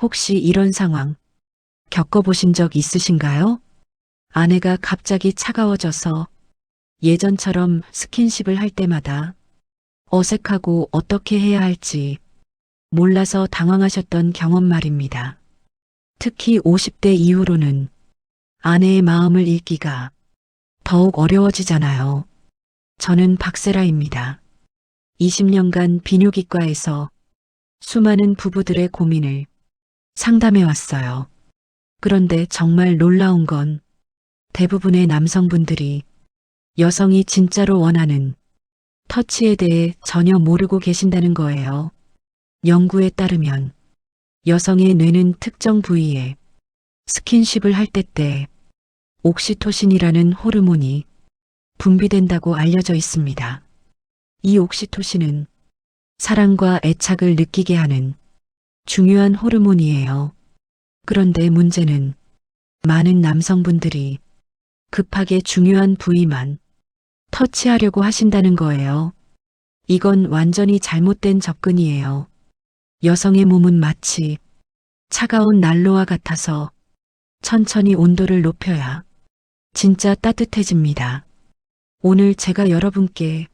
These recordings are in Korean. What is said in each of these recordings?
혹시 이런 상황 겪어보신 적 있으신가요? 아내가 갑자기 차가워져서 예전처럼 스킨십을 할 때마다 어색하고 어떻게 해야 할지 몰라서 당황하셨던 경험 말입니다. 특히 50대 이후로는 아내의 마음을 읽기가 더욱 어려워지잖아요. 저는 박세라입니다. 20년간 비뇨기과에서 수많은 부부들의 고민을 상담해 왔어요. 그런데 정말 놀라운 건 대부분의 남성분들이 여성이 진짜로 원하는 터치에 대해 전혀 모르고 계신다는 거예요. 연구에 따르면 여성의 뇌는 특정 부위에 스킨십을 할 때때 옥시토신이라는 호르몬이 분비된다고 알려져 있습니다. 이 옥시토신은 사랑과 애착을 느끼게 하는 중요한 호르몬이에요. 그런데 문제는 많은 남성분들이 급하게 중요한 부위만 터치하려고 하신다는 거예요. 이건 완전히 잘못된 접근이에요. 여성의 몸은 마치 차가운 난로와 같아서 천천히 온도를 높여야 진짜 따뜻해집니다. 오늘 제가 여러분께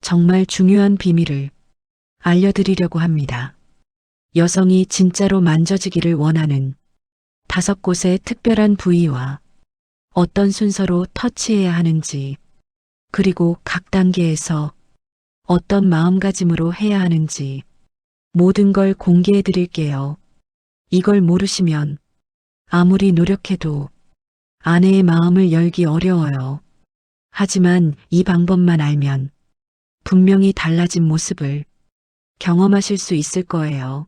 정말 중요한 비밀을 알려드리려고 합니다. 여성이 진짜로 만져지기를 원하는 다섯 곳의 특별한 부위와 어떤 순서로 터치해야 하는지, 그리고 각 단계에서 어떤 마음가짐으로 해야 하는지 모든 걸 공개해 드릴게요. 이걸 모르시면 아무리 노력해도 아내의 마음을 열기 어려워요. 하지만 이 방법만 알면 분명히 달라진 모습을 경험하실 수 있을 거예요.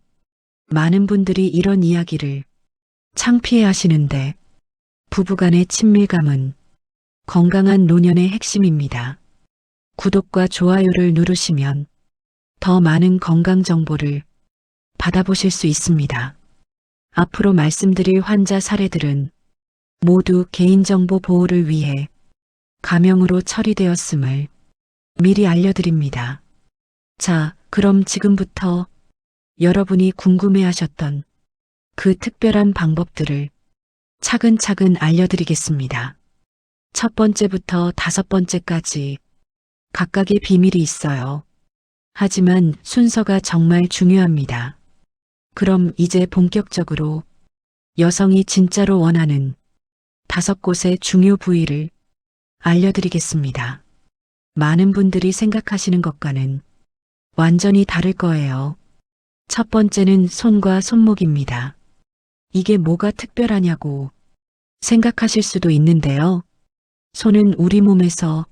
많은 분들이 이런 이야기를 창피해 하시는데 부부간의 친밀감은 건강한 노년의 핵심입니다. 구독과 좋아요를 누르시면 더 많은 건강 정보를 받아보실 수 있습니다. 앞으로 말씀드릴 환자 사례들은 모두 개인정보 보호를 위해 가명으로 처리되었음을 미리 알려드립니다. 자, 그럼 지금부터 여러분이 궁금해 하셨던 그 특별한 방법들을 차근차근 알려드리겠습니다. 첫 번째부터 다섯 번째까지 각각의 비밀이 있어요. 하지만 순서가 정말 중요합니다. 그럼 이제 본격적으로 여성이 진짜로 원하는 다섯 곳의 중요 부위를 알려드리겠습니다. 많은 분들이 생각하시는 것과는 완전히 다를 거예요. 첫 번째는 손과 손목입니다. 이게 뭐가 특별하냐고 생각하실 수도 있는데요. 손은 우리 몸에서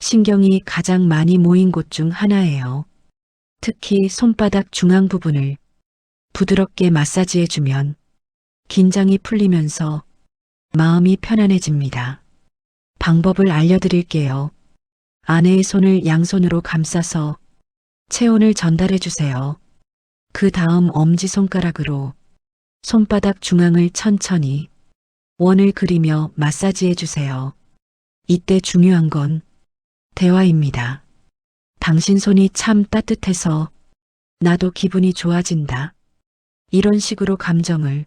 신경이 가장 많이 모인 곳 중 하나예요. 특히 손바닥 중앙 부분을 부드럽게 마사지해주면 긴장이 풀리면서 마음이 편안해집니다. 방법을 알려드릴게요. 아내의 손을 양손으로 감싸서 체온을 전달해 주세요. 그 다음 엄지손가락으로 손바닥 중앙을 천천히 원을 그리며 마사지해 주세요. 이때 중요한 건 대화입니다. 당신 손이 참 따뜻해서 나도 기분이 좋아진다. 이런 식으로 감정을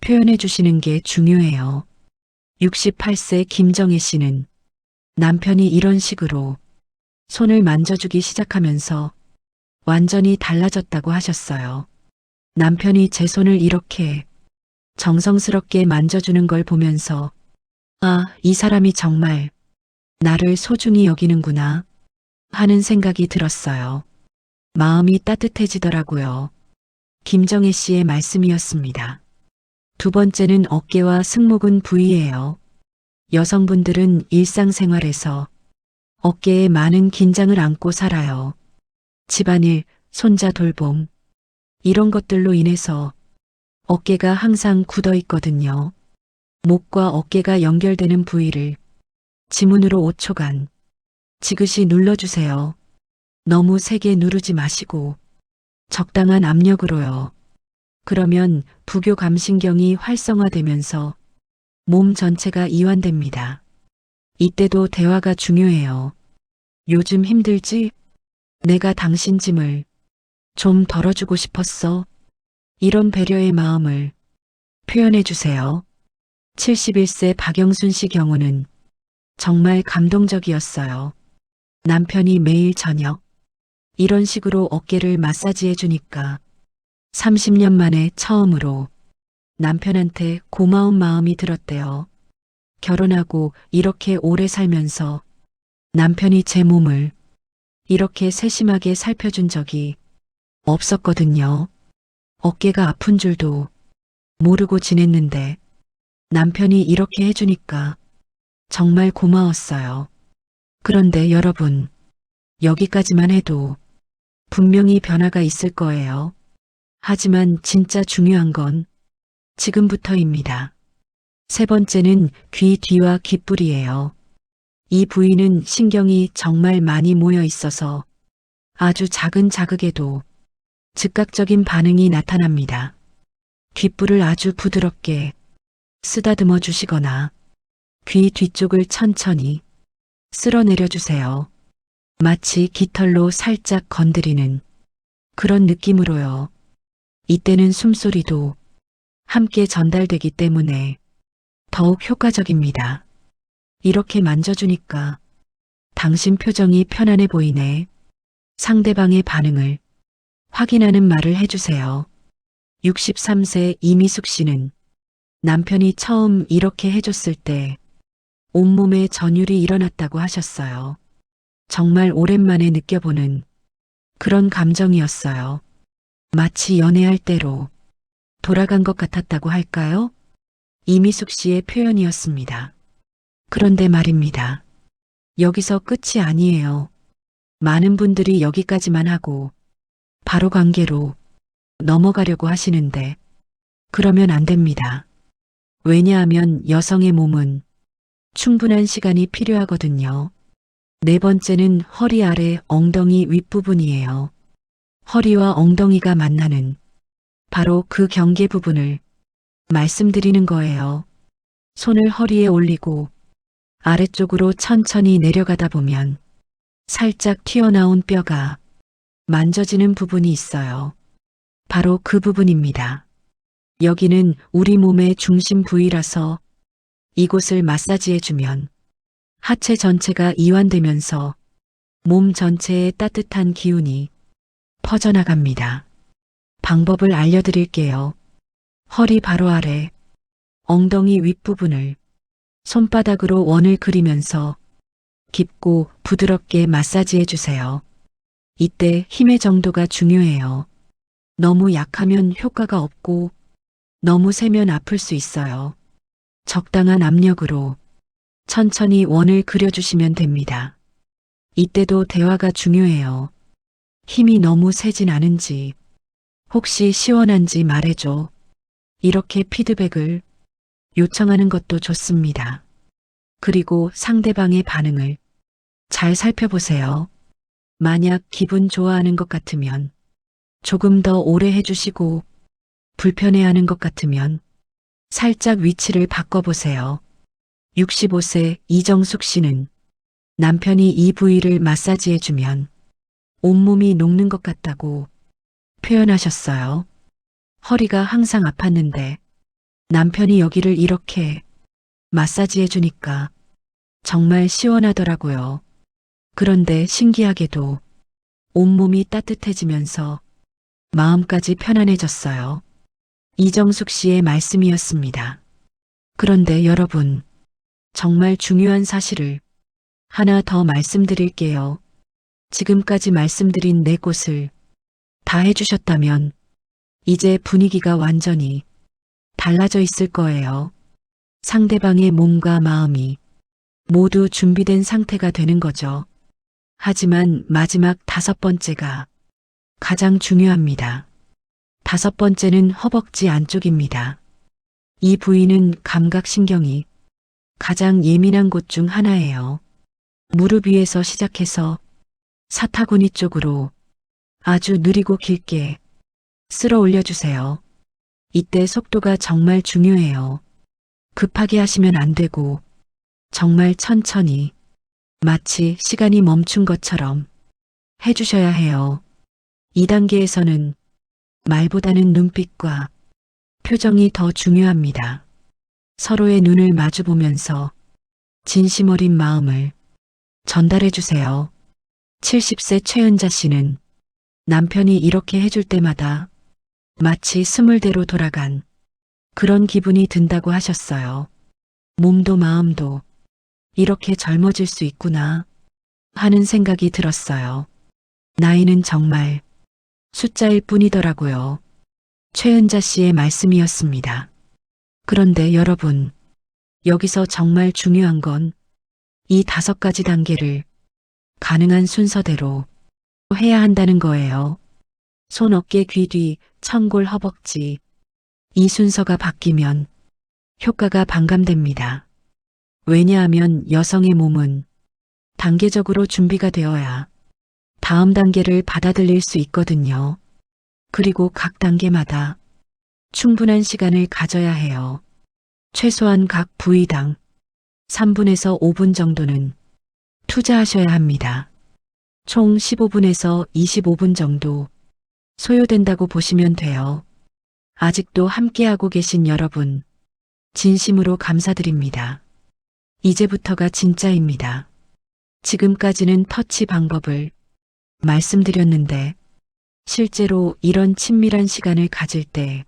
표현해 주시는 게 중요해요. 68세 김정혜 씨는 남편이 이런 식으로 손을 만져주기 시작하면서 완전히 달라졌다고 하셨어요. 남편이 제 손을 이렇게 정성스럽게 만져주는 걸 보면서 아, 이 사람이 정말 나를 소중히 여기는구나 하는 생각이 들었어요. 마음이 따뜻해지더라고요. 김정혜 씨의 말씀이었습니다. 두 번째는 어깨와 승모근 부위예요. 여성분들은 일상생활에서 어깨에 많은 긴장을 안고 살아요. 집안일, 손자 돌봄, 이런 것들로 인해서 어깨가 항상 굳어 있거든요. 목과 어깨가 연결되는 부위를 지문으로 5초간 지그시 눌러주세요. 너무 세게 누르지 마시고 적당한 압력으로요. 그러면 부교 감신경이 활성화되면서 몸 전체가 이완됩니다. 이때도 대화가 중요해요. 요즘 힘들지? 내가 당신 짐을 좀 덜어주고 싶었어. 이런 배려의 마음을 표현해 주세요. 71세 박영순 씨 경우는 정말 감동적이었어요. 남편이 매일 저녁 이런 식으로 어깨를 마사지해 주니까 30년 만에 처음으로 남편한테 고마운 마음이 들었대요. 결혼하고 이렇게 오래 살면서 남편이 제 몸을 이렇게 세심하게 살펴준 적이 없었거든요. 어깨가 아픈 줄도 모르고 지냈는데 남편이 이렇게 해주니까 정말 고마웠어요. 그런데 여러분, 여기까지만 해도 분명히 변화가 있을 거예요. 하지만 진짜 중요한 건 지금부터입니다. 세 번째는 귀 뒤와 귓불이에요. 이 부위는 신경이 정말 많이 모여 있어서 아주 작은 자극에도 즉각적인 반응이 나타납니다. 귓불을 아주 부드럽게 쓰다듬어 주시거나 귀 뒤쪽을 천천히 쓸어내려 주세요. 마치 깃털로 살짝 건드리는 그런 느낌으로요. 이때는 숨소리도 함께 전달되기 때문에 더욱 효과적입니다. 이렇게 만져주니까 당신 표정이 편안해 보이네. 상대방의 반응을 확인하는 말을 해주세요. 63세 이미숙 씨는 남편이 처음 이렇게 해줬을 때 온몸에 전율이 일어났다고 하셨어요. 정말 오랜만에 느껴보는 그런 감정이었어요. 마치 연애할 때로 돌아간 것 같았다고 할까요? 이미숙 씨의 표현이었습니다. 그런데 말입니다. 여기서 끝이 아니에요. 많은 분들이 여기까지만 하고 바로 관계로 넘어가려고 하시는데 그러면 안 됩니다. 왜냐하면 여성의 몸은 충분한 시간이 필요하거든요. 네 번째는 허리 아래 엉덩이 윗부분이에요. 허리와 엉덩이가 만나는 바로 그 경계 부분을 말씀드리는 거예요. 손을 허리에 올리고 아래쪽으로 천천히 내려가다 보면 살짝 튀어나온 뼈가 만져지는 부분이 있어요. 바로 그 부분입니다. 여기는 우리 몸의 중심 부위라서 이곳을 마사지해주면 하체 전체가 이완되면서 몸 전체에 따뜻한 기운이 퍼져나갑니다. 방법을 알려드릴게요. 허리 바로 아래, 엉덩이 윗부분을 손바닥으로 원을 그리면서 깊고 부드럽게 마사지해 주세요. 이때 힘의 정도가 중요해요. 너무 약하면 효과가 없고 너무 세면 아플 수 있어요. 적당한 압력으로 천천히 원을 그려주시면 됩니다. 이때도 대화가 중요해요. 힘이 너무 세진 않은지, 혹시 시원한지 말해줘. 이렇게 피드백을 요청하는 것도 좋습니다. 그리고 상대방의 반응을 잘 살펴보세요. 만약 기분 좋아하는 것 같으면 조금 더 오래 해주시고 불편해하는 것 같으면 살짝 위치를 바꿔보세요. 65세 이정숙 씨는 남편이 이 부위를 마사지해주면 온몸이 녹는 것 같다고 표현하셨어요. 허리가 항상 아팠는데 남편이 여기를 이렇게 마사지해 주니까 정말 시원하더라고요. 그런데 신기하게도 온몸이 따뜻해지면서 마음까지 편안해졌어요. 이정숙 씨의 말씀이었습니다. 그런데 여러분, 정말 중요한 사실을 하나 더 말씀드릴게요. 지금까지 말씀드린 네 곳을 다 해주셨다면 이제 분위기가 완전히 달라져 있을 거예요. 상대방의 몸과 마음이 모두 준비된 상태가 되는 거죠. 하지만 마지막 다섯 번째가 가장 중요합니다. 다섯 번째는 허벅지 안쪽입니다. 이 부위는 감각신경이 가장 예민한 곳 중 하나예요. 무릎 위에서 시작해서 사타구니 쪽으로 아주 느리고 길게 쓸어 올려주세요. 이때 속도가 정말 중요해요. 급하게 하시면 안 되고 정말 천천히 마치 시간이 멈춘 것처럼 해주셔야 해요. 2단계에서는 말보다는 눈빛과 표정이 더 중요합니다. 서로의 눈을 마주보면서 진심 어린 마음을 전달해 주세요. 70세 최은자 씨는 남편이 이렇게 해줄 때마다 마치 스물대로 돌아간 그런 기분이 든다고 하셨어요. 몸도 마음도 이렇게 젊어질 수 있구나 하는 생각이 들었어요. 나이는 정말 숫자일 뿐이더라고요. 최은자 씨의 말씀이었습니다. 그런데 여러분, 여기서 정말 중요한 건 이 다섯 가지 단계를 가능한 순서대로 해야 한다는 거예요. 손, 어깨, 귀 뒤, 천골, 허벅지. 이 순서가 바뀌면 효과가 반감됩니다. 왜냐하면 여성의 몸은 단계적으로 준비가 되어야 다음 단계를 받아들일 수 있거든요. 그리고 각 단계마다 충분한 시간을 가져야 해요. 최소한 각 부위당 3분에서 5분 정도는 투자하셔야 합니다. 총 15분에서 25분 정도 소요된다고 보시면 돼요. 아직도 함께하고 계신 여러분, 진심으로 감사드립니다. 이제부터가 진짜입니다. 지금까지는 터치 방법을 말씀드렸는데, 실제로 이런 친밀한 시간을 가질 때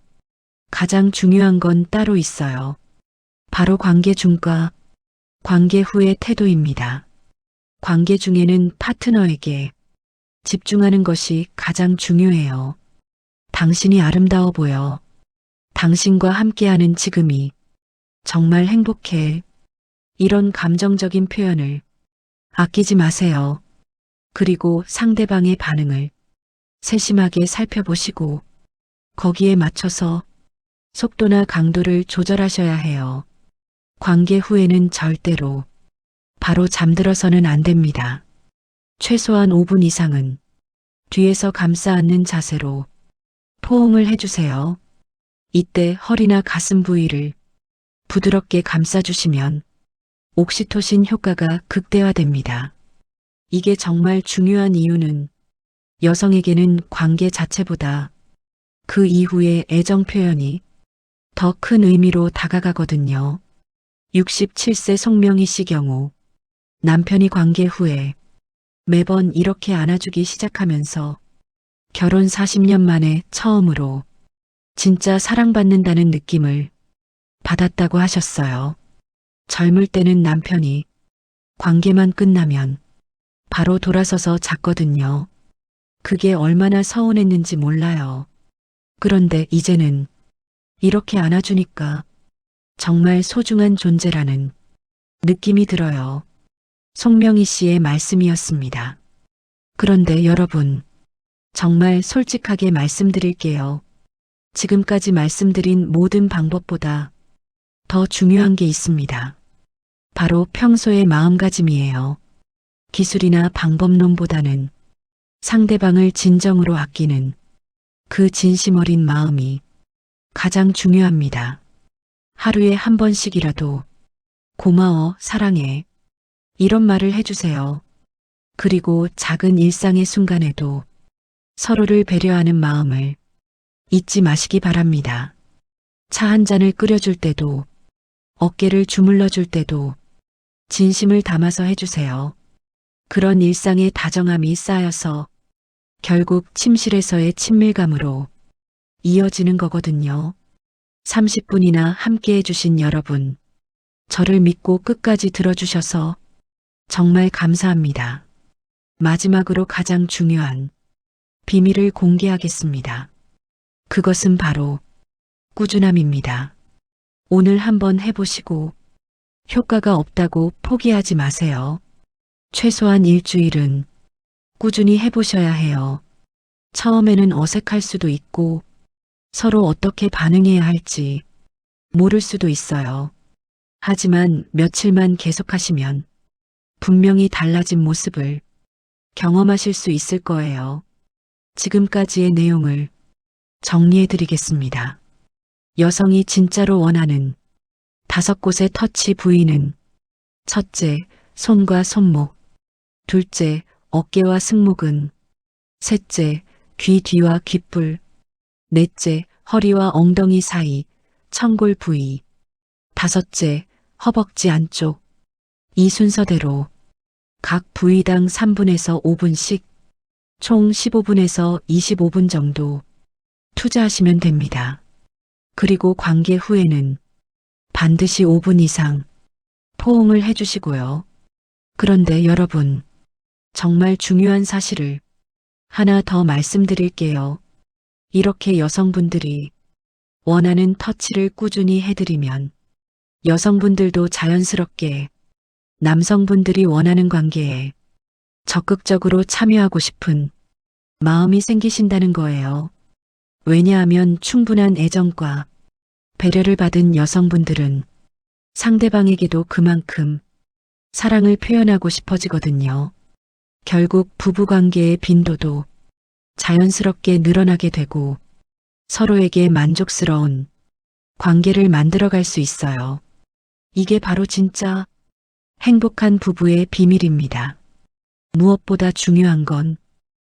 가장 중요한 건 따로 있어요. 바로 관계 중과 관계 후의 태도입니다. 관계 중에는 파트너에게 집중하는 것이 가장 중요해요. 당신이 아름다워 보여. 당신과 함께하는 지금이 정말 행복해. 이런 감정적인 표현을 아끼지 마세요. 그리고 상대방의 반응을 세심하게 살펴보시고 거기에 맞춰서 속도나 강도를 조절하셔야 해요. 관계 후에는 절대로 바로 잠들어서는 안 됩니다. 최소한 5분 이상은 뒤에서 감싸 안는 자세로 포옹을 해주세요. 이때 허리나 가슴 부위를 부드럽게 감싸주시면 옥시토신 효과가 극대화됩니다. 이게 정말 중요한 이유는 여성에게는 관계 자체보다 그 이후의 애정 표현이 더 큰 의미로 다가가거든요. 67세 송명희 씨 경우 남편이 관계 후에 매번 이렇게 안아주기 시작하면서 결혼 40년 만에 처음으로 진짜 사랑받는다는 느낌을 받았다고 하셨어요. 젊을 때는 남편이 관계만 끝나면 바로 돌아서서 잤거든요. 그게 얼마나 서운했는지 몰라요. 그런데 이제는 이렇게 안아주니까 정말 소중한 존재라는 느낌이 들어요. 송명희 씨의 말씀이었습니다. 그런데 여러분, 정말 솔직하게 말씀드릴게요. 지금까지 말씀드린 모든 방법보다 더 중요한 게 있습니다. 바로 평소의 마음가짐이에요. 기술이나 방법론보다는 상대방을 진정으로 아끼는 그 진심 어린 마음이 가장 중요합니다. 하루에 한 번씩이라도 고마워, 사랑해. 이런 말을 해주세요. 그리고 작은 일상의 순간에도 서로를 배려하는 마음을 잊지 마시기 바랍니다. 차 한 잔을 끓여줄 때도 어깨를 주물러 줄 때도 진심을 담아서 해주세요. 그런 일상의 다정함이 쌓여서 결국 침실에서의 친밀감으로 이어지는 거거든요. 30분이나 함께 해주신 여러분, 저를 믿고 끝까지 들어주셔서 정말 감사합니다. 마지막으로 가장 중요한 비밀을 공개하겠습니다. 그것은 바로 꾸준함입니다. 오늘 한번 해보시고 효과가 없다고 포기하지 마세요. 최소한 일주일은 꾸준히 해보셔야 해요. 처음에는 어색할 수도 있고 서로 어떻게 반응해야 할지 모를 수도 있어요. 하지만 며칠만 계속하시면 분명히 달라진 모습을 경험하실 수 있을 거예요. 지금까지의 내용을 정리해 드리겠습니다. 여성이 진짜로 원하는 다섯 곳의 터치 부위는 첫째, 손과 손목, 둘째, 어깨와 승모근, 셋째, 귀 뒤와 귓불, 넷째, 허리와 엉덩이 사이, 청골 부위. 다섯째, 허벅지 안쪽. 이 순서대로 각 부위당 3분에서 5분씩 총 15분에서 25분 정도 투자하시면 됩니다. 그리고 관계 후에는 반드시 5분 이상 포옹을 해주시고요. 그런데 여러분, 정말 중요한 사실을 하나 더 말씀드릴게요. 이렇게 여성분들이 원하는 터치를 꾸준히 해드리면 여성분들도 자연스럽게 남성분들이 원하는 관계에 적극적으로 참여하고 싶은 마음이 생기신다는 거예요. 왜냐하면 충분한 애정과 배려를 받은 여성분들은 상대방에게도 그만큼 사랑을 표현하고 싶어지거든요. 결국 부부관계의 빈도도 자연스럽게 늘어나게 되고 서로에게 만족스러운 관계를 만들어갈 수 있어요. 이게 바로 진짜 행복한 부부의 비밀입니다. 무엇보다 중요한 건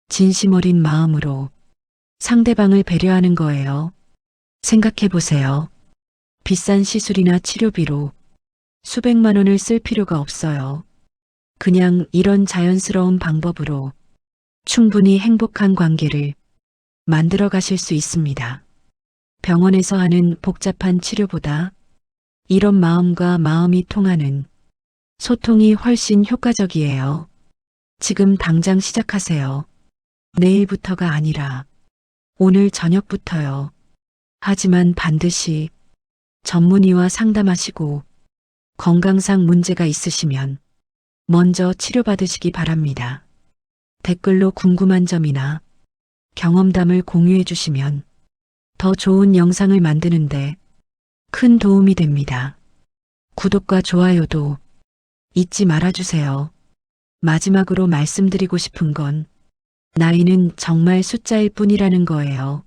진심 어린 마음으로 상대방을 배려하는 거예요. 생각해 보세요. 비싼 시술이나 치료비로 수백만 원을 쓸 필요가 없어요. 그냥 이런 자연스러운 방법으로 충분히 행복한 관계를 만들어 가실 수 있습니다. 병원에서 하는 복잡한 치료보다 이런 마음과 마음이 통하는 소통이 훨씬 효과적이에요. 지금 당장 시작하세요. 내일부터가 아니라 오늘 저녁부터요. 하지만 반드시 전문의와 상담하시고 건강상 문제가 있으시면 먼저 치료받으시기 바랍니다. 댓글로 궁금한 점이나 경험담을 공유해 주시면 더 좋은 영상을 만드는데 큰 도움이 됩니다. 구독과 좋아요도 잊지 말아주세요. 마지막으로 말씀드리고 싶은 건 나이는 정말 숫자일 뿐이라는 거예요.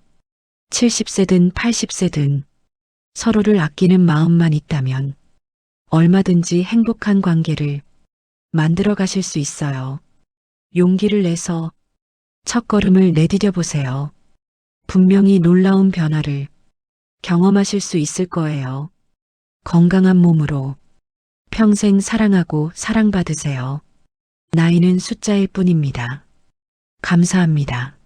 70세든 80세든 서로를 아끼는 마음만 있다면 얼마든지 행복한 관계를 만들어 가실 수 있어요. 용기를 내서 첫 걸음을 내디뎌 보세요. 분명히 놀라운 변화를 경험하실 수 있을 거예요. 건강한 몸으로 평생 사랑하고 사랑받으세요. 나이는 숫자일 뿐입니다. 감사합니다.